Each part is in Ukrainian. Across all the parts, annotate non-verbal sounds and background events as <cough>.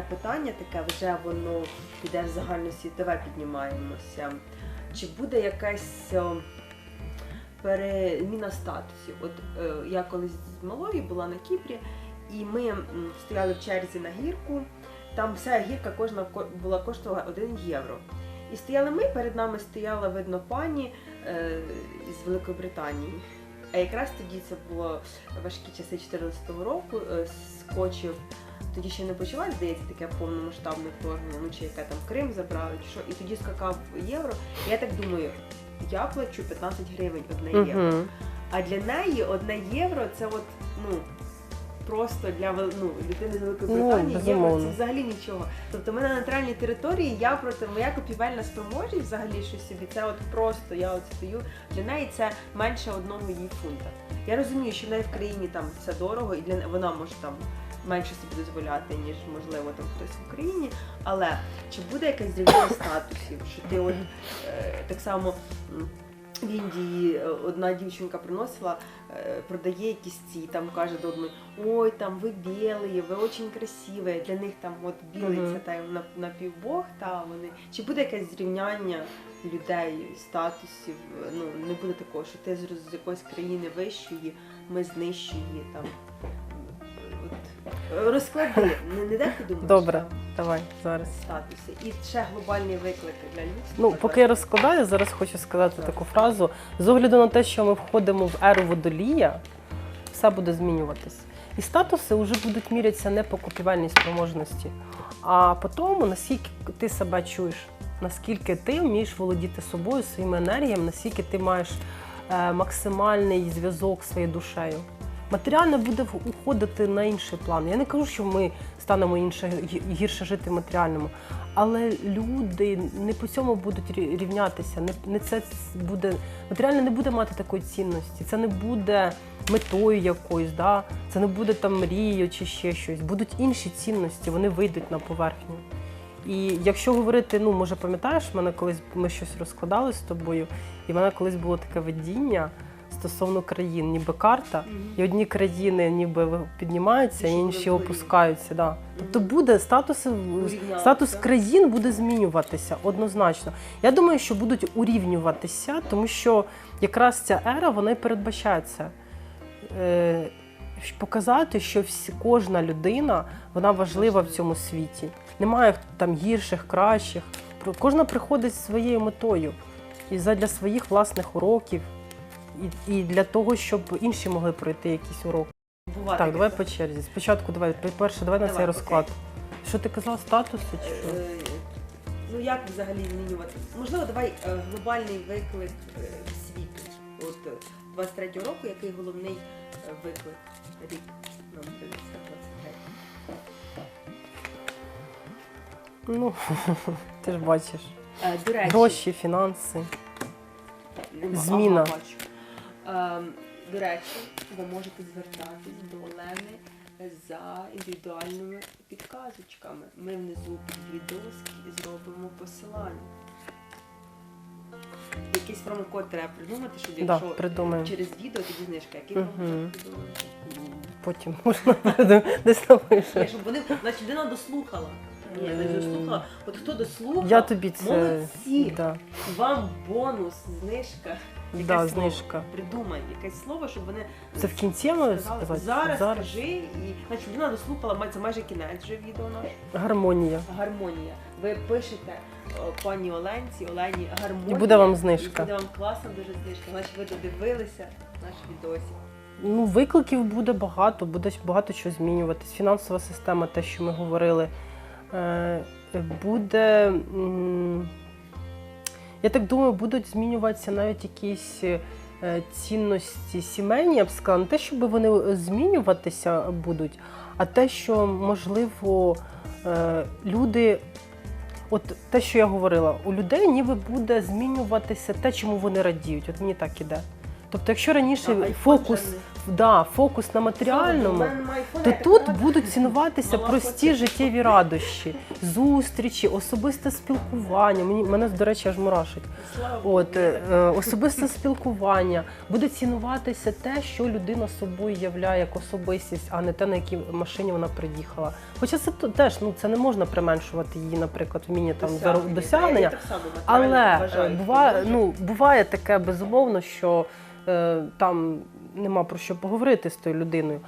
ще одне питання таке, вже воно піде в загальносвітове піднімаємося. Чи буде якась о, переміна статусів? От е, я колись з малою була на Кіпрі, і ми стояли в черзі на гірку. Там вся гірка кожна ко- була коштувала 1 євро. І стояли ми, перед нами стояла, видно, пані е, з Великобританії. А якраз тоді це було важкі часи 14-го року, е, скочив. Тоді ще не почалось, здається, таке повномасштабне вторгнення, ну чи яке там Крим забрали, чи що, і тоді скакав євро. Я так думаю, я плачу 15 гривень одне євро. Угу. А для неї одне євро це от, ну. Просто для ну, людини з Великої Ну, Британії євро це взагалі нічого. Тобто ми на нейтральній території, я проти моя купівельна спроможність взагалі щось собі. Це от просто я от стою. Для неї це менше одного її фунта. Я розумію, що в неї в країні там все дорого, і для вона може там менше собі дозволяти, ніж можливо там хтось в Україні. Але чи буде якась зрівняння статусів, що ти от е, так само. в Індії е, одна дівчинка приносила, е, продає якісь ці, там каже до одної, ой, там ви білі, ви дуже красиві. Для них там от білий Мгм. це там на, напівбог, та вони. Чи буде якесь зрівняння людей, статусів? Ну не буде такого, що ти з, з якоїсь країни вищої, ми з нижчої там. Розклади, не, не де ти думаєш? Добре, давай зараз. статуси. І ще глобальний виклик для людства. Ну, поки я розкладаю, зараз хочу сказати таку фразу. З огляду на те, що ми входимо в еру водолія, все буде змінюватись. І статуси вже будуть мірятися не по купівельній спроможності, а по тому, наскільки ти себе чуєш, наскільки ти вмієш володіти собою, своїми енергіями, наскільки ти маєш е, максимальний зв'язок зі своєю душею. Матеріальне буде уходити на інший план. Я не кажу, що ми станемо інше гірше жити матеріальному, але люди не по цьому будуть рівнятися. Не, не це буде матеріальне не буде мати такої цінності. Це не буде метою якоюсь, да? це не буде там мрією чи ще щось. Будуть інші цінності, вони вийдуть на поверхню. І якщо говорити, ну може пам'ятаєш, мене колись ми щось розкладали з тобою, і в мене колись було таке видіння стосовно країн, ніби карта, і одні країни ніби піднімаються, Інші інші опускаються. Да. Тобто буде Урівнятися. статус країн буде змінюватися однозначно. Я думаю, що будуть урівнюватися, тому що якраз ця ера вона і передбачає це. Е, Показати, що всі, кожна людина вона важлива в цьому світі. Немає там гірших, кращих. Кожна приходить зі своєю метою і задля своїх власних уроків, і, і для того, щоб інші могли пройти якісь уроки. Буває Так, давай по черзі. Спочатку давай, перше, давай на Давай, цей розклад. Що ти казала, статуси чи що? Е, Ну як взагалі змінювати? Можливо, давай е, глобальний виклик е, світу. От е, 23 року, який головний е, виклик рік нам принесе 23. Ну, <laughs> ти ж бачиш. Е, До речі, Гроші, фінанси. нема- зміна. ага, бачу. Ем, До речі, ви можете звертатись до Олени за індивідуальними підказочками. Ми внизу під відео зробимо посилання. Якийсь промокод треба придумати, щоб Да, якщо придумаємо. через відео тоді знижка, який Мгм. промокод придумати? Потім <laughs> можна десь напише. Ні, щоб вони, значить, людина дослухала. Ні, не дослухала. От хто дослухав, Я тобі це молодці. да, вам бонус, знижка. Якесь да, слово. знижка. Придумай якесь слово, щоб вони Це в кінці маю сказали. сказати? Зараз, Зараз. скажи, і значить людина дослухала, це майже кінець вже відео наш. Гармонія. Гармонія. Ви пишете о, пані Оленці, Олені гармонія. І буде вам знижка. І буде вам класна дуже знижка. Значить, ви додивилися наш відосик. Ну, викликів буде багато, буде багато чого змінюватись. Фінансова система, те, що ми говорили, е, буде. м, Я так думаю, будуть змінюватися навіть якісь е, цінності сімейні, я б сказала, не те, щоб вони змінюватися будуть, а те, що можливо е, люди. От те, що я говорила, у людей ніби буде змінюватися те, чому вони радіють. От мені так іде. Тобто, якщо раніше А, фокус да, фокус на матеріальному. То тут будуть <laughs> цінуватися прості життєві радощі, зустрічі, особисте спілкування. Мені мене, до речі, аж мурашить. От е, е, особисте спілкування буде цінуватися те, що людина собою являє як особистість, а не те, на якій машині вона приїхала. Хоча це теж ну це не можна применшувати її, наприклад, вміння там досягнення. досягнення. Але е, буває, ну буває таке безумовно, що там нема про що поговорити з тою людиною.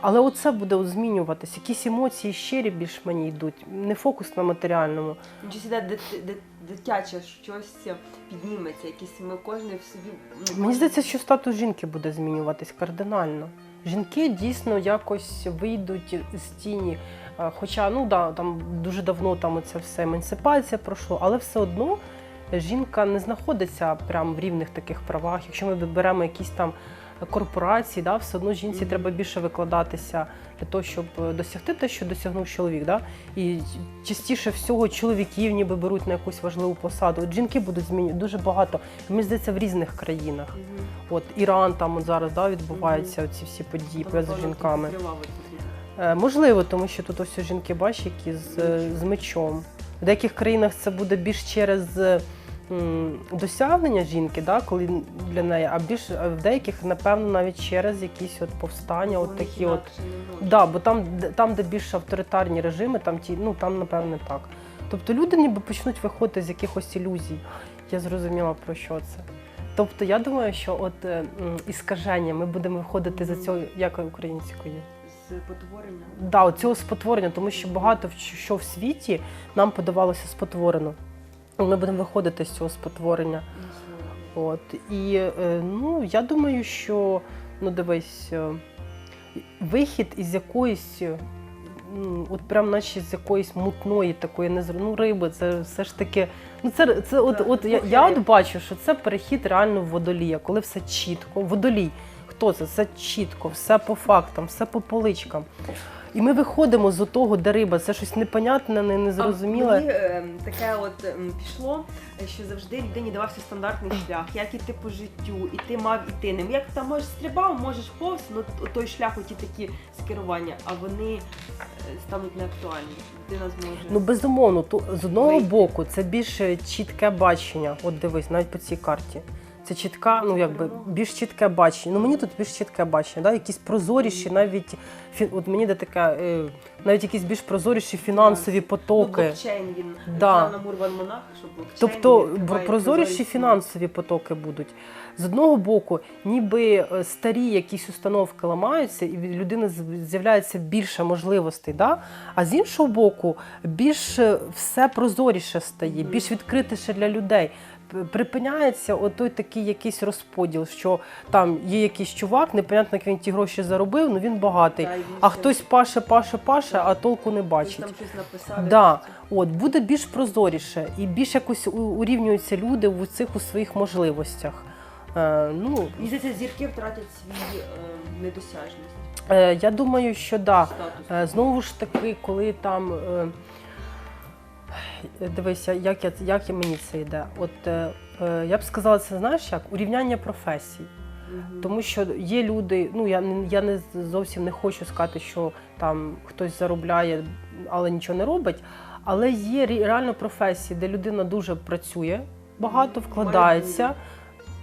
Але оце буде от змінюватись. Якісь емоції щирі більш мені йдуть, не фокус на матеріальному. Чи сюди дит- дит- дитяче щось підніметься, якісь ми кожен в собі. ну, Мені здається, що статус жінки буде змінюватись кардинально. Жінки дійсно якось вийдуть з тіні. Е, Хоча ну да, там дуже давно там оце все емансипація пройшло, але все одно жінка не знаходиться прямо в рівних таких правах. Якщо ми беремо якісь там корпорації, да, все одно жінці треба більше викладатися для того, щоб досягти те, що досягнув чоловік. Да? І частіше всього чоловіків ніби беруть на якусь важливу посаду. От жінки будуть змінювати дуже багато. Мені здається, в різних країнах. От Іран там от зараз да, відбуваються ці всі події з жінками. Е, можливо, тому що тут ось жінки бачиш, які з, з мечом. В деяких країнах це буде більш через досягнення жінки, да, коли для неї, а більш а в деяких, напевно, навіть через якісь от повстання, от такі от. Да, бо там, де- там, де більш авторитарні режими, там ті, ну там напевне так. Тобто люди ніби почнуть виходити з якихось ілюзій. Я зрозуміла про що це. Тобто я думаю, що от е, м, іскаження ми будемо виходити за Мгм. цього як українською. З потворенням. Да, цього спотворення, тому що багато в- що в світі нам подавалося спотворено. Ми будемо виходити з цього спотворення. От і е, ну я думаю, що ну дивись, е, вихід із якоїсь, е, от прям наче з якоїсь мутної такої ну, риби, це все ж таки. Ну це, це от, от я, я от бачу, що це перехід реально в водолія, коли все чітко. Водолій. Хто це? Це чітко, все по фактам, все по поличкам. І ми виходимо з того, де риба, це щось непонятне, не- незрозуміле. Мені е, таке от ем, пішло, що завжди людині давався стандартний шлях, як іти по життю, і ти мав іти ним. Як там можеш стрибав, можеш повз, ну т- той шлях, оті такі скерування, а вони е, стануть неактуальні. Людина зможе. Ну безумовно, ту з одного Вийти. боку це більш чітке бачення. От дивись, навіть по цій карті. Це чітка, ну якби більш чітке бачення. Ну мені тут більш чітке бачення, да? якісь прозоріші, навіть фі- от мені де таке, е, навіть якісь більш прозоріші фінансові Ну, потоки. блокчейн він Да. Монах, що блокчейн Тобто прозоріші фінансові потоки будуть. З одного боку, ніби е, старі якісь установки ламаються, і від людини з'являється більше можливостей. Да? А з іншого боку, більш е, все прозоріше стає, більш відкритіше для людей. Припиняється отой такий якийсь розподіл, що там є якийсь чувак, непонятно, як він ті гроші заробив, ну він багатий. І А ще- хтось паше, паше, паше, а толку не хтось бачить. там щось написав. Да. От буде більш прозоріше і більш якось у- урівнюються люди в цих у своїх можливостях. Е, ну Мені здається, зірки втратять свій е, недосяжність. е, я думаю, що да. Статус. Е, знову ж таки, коли там. Е, Дивися, як я як мені це йде. От е, е, я б сказала, це знаєш як урівняння професій. Тому що є люди, ну я не я не зовсім не хочу сказати, що там хтось заробляє, але нічого не робить. Але є реально професії, де людина дуже працює, багато вкладається,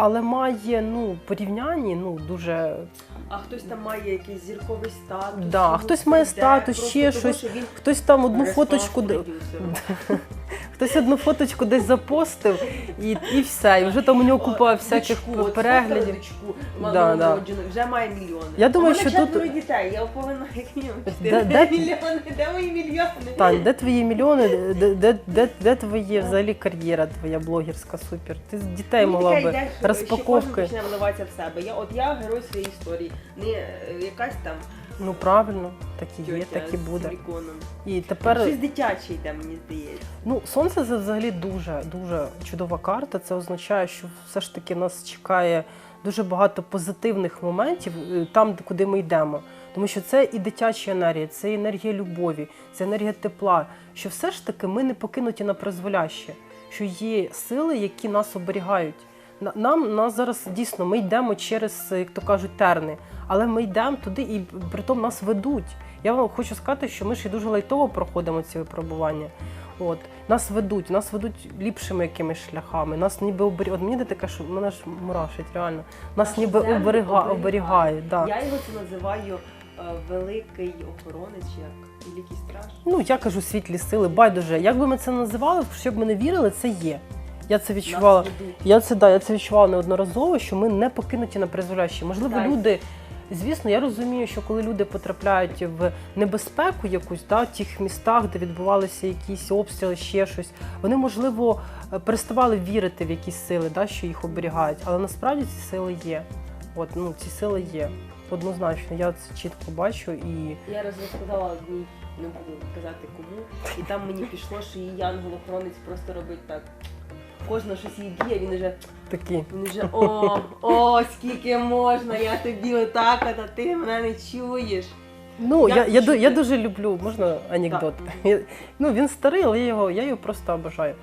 але має ну порівнянні, ну дуже А хтось там має якийсь зірковий статус. Да, хтось має статус, ще щось. що хтось там одну фоточку. <laughs> хтось одну фоточку десь запостив, і, і все. І вже там у нього купа всяких дочку, переглядів. дочку, Да, малонароджену, вже має мільйони. Я думаю, що тут- четверо дітей, я повинна як мінімум Де- чотири де- мільйони. Де мої мільйони? Тань, де твої мільйони? Де, де, де, де твоє взагалі кар'єра твоя блогерська супер? Ти з дітей Мені могла таке би йде, що- що кожен розпаковки. почне вливатися в себе. Я от я герой своєї історії, не е, якась там Ну правильно, так і є, так і буде. І тепер Щось дитяче йде, мені здається. ну сонце це взагалі дуже дуже чудова карта. Це означає, що все ж таки нас чекає дуже багато позитивних моментів е, там, куди ми йдемо. Тому що це і дитяча енергія, це і енергія любові, це енергія тепла. Що все ж таки ми не покинуті на призволяще, що є сили, які нас оберігають. На- Нам нас зараз дійсно ми йдемо через, як то кажуть, терни, але ми йдемо туди і притом нас ведуть. Я вам хочу сказати, що ми і дуже лайтово проходимо ці випробування. От нас ведуть, нас ведуть ліпшими якимись шляхами. Нас ніби оберігають. От мені де таке, що мене ж мурашить, реально. Нас Нашу ніби оберега... оберігають. Да. Я його це називаю е, великий охоронець, як великий страж. Ну я кажу світлі сили, байдуже. Як би ми це називали, щоб ми не вірили, це є. Я це відчувала. Я це да, я це відчувала неодноразово, що ми не покинуті на призволяще. Можливо, Так. люди. Звісно, я розумію, що коли люди потрапляють в небезпеку якусь, да, в тих містах, де відбувалися якісь обстріли, ще щось, вони, можливо, е, переставали вірити в якісь сили, да, що їх оберігають. Але насправді ці сили є. От, ну, ці сили є. Однозначно, я це чітко бачу і Я раз розказала одній, не буду казати кому, і там мені пішло, що її янгол-охоронець просто робить так. Кожна щось їй б'є, він вже такі. він вже о, о, скільки можна, я тобі отак, от, а ти мене не чуєш. Ну, Я я, я, я дуже люблю, можна анекдот. <laughs> Я- Ну, він старий, але я його, я його просто обожаю.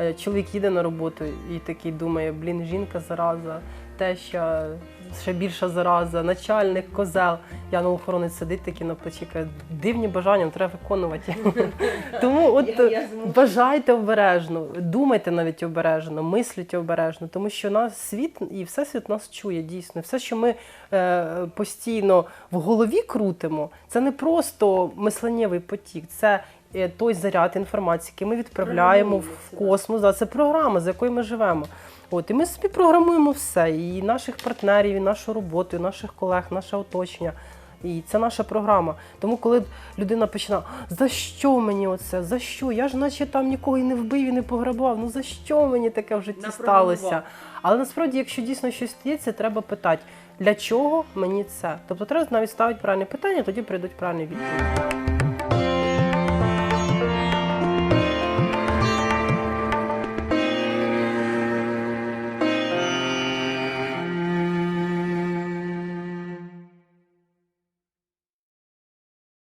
Е, Чоловік їде на роботу і такий думає, блін, жінка зараза, теща ще більша зараза, начальник, козел. Я на охоронець сидить такий на плечі, каже, дивні бажання, треба виконувати. <laughs> Тому от бажайте обережно, думайте навіть обережно, мисліть обережно, тому що нас світ і всесвіт нас чує дійсно. Все, що ми е, постійно в голові крутимо, це не просто мисленнєвий потік, це той заряд інформації, який ми відправляємо в космос. Да, це програма, за якою ми живемо. От, і ми собі програмуємо все, і наших партнерів, і нашу роботу, і наших колег, наше оточення. І це наша програма. Тому, коли людина починає, за що мені оце? За що? Я ж наче там нікого і не вбив і не пограбував. Ну за що мені таке в житті сталося? Але насправді, якщо дійсно щось стається, треба питати, для чого мені це? Тобто треба навіть ставити правильне питання, тоді прийдуть правильні відповіді.